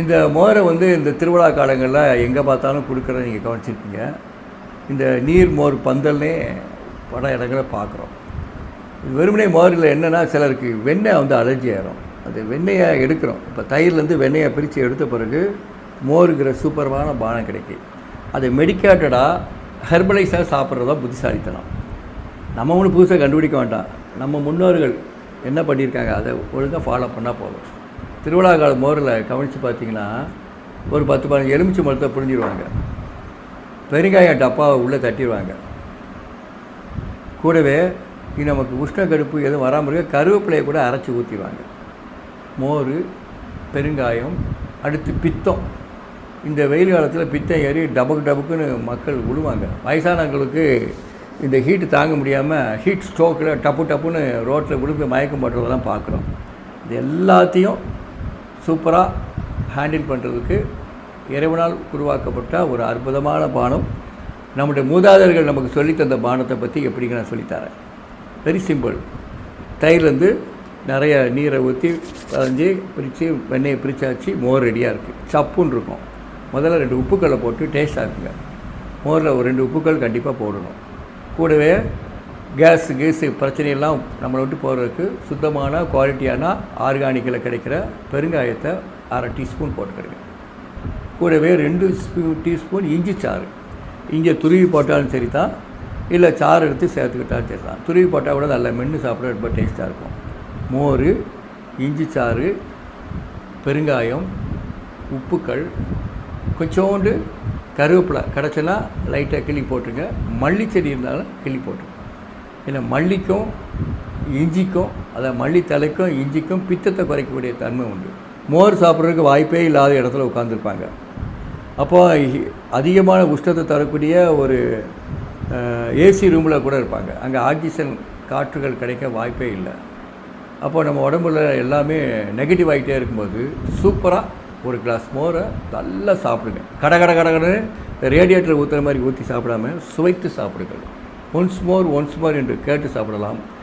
இந்த மோரை வந்து இந்த திருவிழா காலங்களில் எங்கே பார்த்தாலும் கொடுக்குறத நீங்கள் கவனிச்சிருப்பீங்க. இந்த நீர் மோர் பந்தல்னே பல இடங்களை பார்க்குறோம். இது வெறுமனே மோரில் என்னென்னா சிலருக்கு வெண்ணெய் வந்து அலர்ஜி ஆகிடும் அது வெண்ணெயை எடுக்கிறோம். இப்போ தயிர்லேருந்து வெண்ணெயை பிரித்து எடுத்த பிறகு மோருங்கிற சூப்பரமான பானம் கிடைக்கும். அதை மெடிக்கேட்டடாக ஹெர்பலைஸாக சாப்பிட்றதா புத்திசாலித்தனம். நம்ம ஒன்றும் புதுசாக கண்டுபிடிக்க வேண்டாம். நம்ம முன்னோர்கள் என்ன பண்ணியிருக்காங்க? அதை ஒழுங்காக ஃபாலோ பண்ணால் போதும். திருவிழா கால மோரில் கவனித்து பார்த்தீங்கன்னா ஒரு பத்து பதினஞ்சு எலுமிச்சை மரத்தை புரிஞ்சிடுவாங்க பெருங்காயம் டப்பாவை உள்ளே தட்டிடுவாங்க கூடவே இது நமக்கு உஷ்ண கடுப்பு எதுவும் வராமல் இருக்க கருவேப்பிலையை கூட அரைச்சி ஊற்றிடுவாங்க மோர் பெருங்காயம் அடுத்து பித்தம். இந்த வெயில் காலத்தில் பித்தம் ஏறி டபக்கு டபக்குன்னு மக்கள் விழுவாங்க வயசானவங்களுக்கு இந்த ஹீட்டு தாங்க முடியாமல் ஹீட் ஸ்ட்ரோக்கில் டப்பு டப்புன்னு ரோட்டில் விழுந்து மயக்கம் போடுறதெல்லாம் பார்க்குறோம். இது எல்லாத்தையும் சூப்பராக ஹேண்டில் பண்ணுறதுக்கு இறைவனால் உருவாக்கப்பட்ட ஒரு அற்புதமான பானம். நம்முடைய மூதாதர்கள் நமக்கு சொல்லித்தந்த பானத்தை பற்றி எப்படிங்க நான் சொல்லித்தரேன் வெரி சிம்பிள் தயிர்லேருந்து நிறைய நீரை ஊற்றி வரைஞ்சி பிரித்து வெண்ணெயை பிரித்தாச்சு மோர் ரெடியாக இருக்குது சப்புன்னு இருக்கும். முதல்ல ரெண்டு உப்புக்களை போட்டு டேஸ்ட்டாக இருக்குங்க மோரில் ஒரு ரெண்டு உப்புக்கள் கண்டிப்பாக போடணும். கூடவே கேஸ் கேஸு பிரச்சனையெல்லாம் நம்மளை விட்டு போகிறதுக்கு சுத்தமான குவாலிட்டியான ஆர்கானிக்கில் கிடைக்கிற பெருங்காயத்தை அரை டீஸ்பூன் போட்டுக்கிறேங்க கூடவே ரெண்டு ஸ்பூ டீஸ்பூன் இஞ்சி சாறு. இங்கே துருவி போட்டாலும் சரி தான் இல்லை சாறு எடுத்து சேர்த்துக்கிட்டாலும் சரி தான் துருவி போட்டால் கூட நல்லா மென்று சாப்பிட ரொம்ப டேஸ்ட்டாக இருக்கும். மோர் இஞ்சி சாறு பெருங்காயம் உப்புக்கள் கொஞ்சோண்டு கருவேப்பிலை. கிடச்சுன்னா லைட்டாக கிள்ளி போட்டுருங்க. மல்லி செடி இருந்தாலும் கிள்ளி போட்டுருங்க இல்லை மல்லிக்கும் இஞ்சிக்கும் அதாவது மல்லி தலைக்கும் இஞ்சிக்கும் பித்தத்தை குறைக்கக்கூடிய தன்மை உண்டு. மோர் சாப்பிட்றதுக்கு வாய்ப்பே இல்லாத இடத்துல உட்காந்துருப்பாங்க அப்போ அதிகமான உஷ்ணத்தை தரக்கூடிய ஒரு ஏசி ரூமில் கூட இருப்பாங்க. அங்கே ஆக்சிஜன் காற்றுகள் கிடைக்க வாய்ப்பே இல்லை. அப்போ நம்ம உடம்புல எல்லாமே நெகட்டிவ் ஆகிட்டே இருக்கும்போது சூப்பராக ஒரு கிளாஸ் மோரை நல்லா சாப்பிடுங்க. கட கட கட கடன்னு ரேடியேட்டர் ஊற்றுற மாதிரி ஊற்றி சாப்பிடாம சுவைத்து சாப்பிடுங்கள். ஒன்ஸ் மோர் ஒன்ஸ் மோர் என்று கேட்டு சாப்பிடலாம்.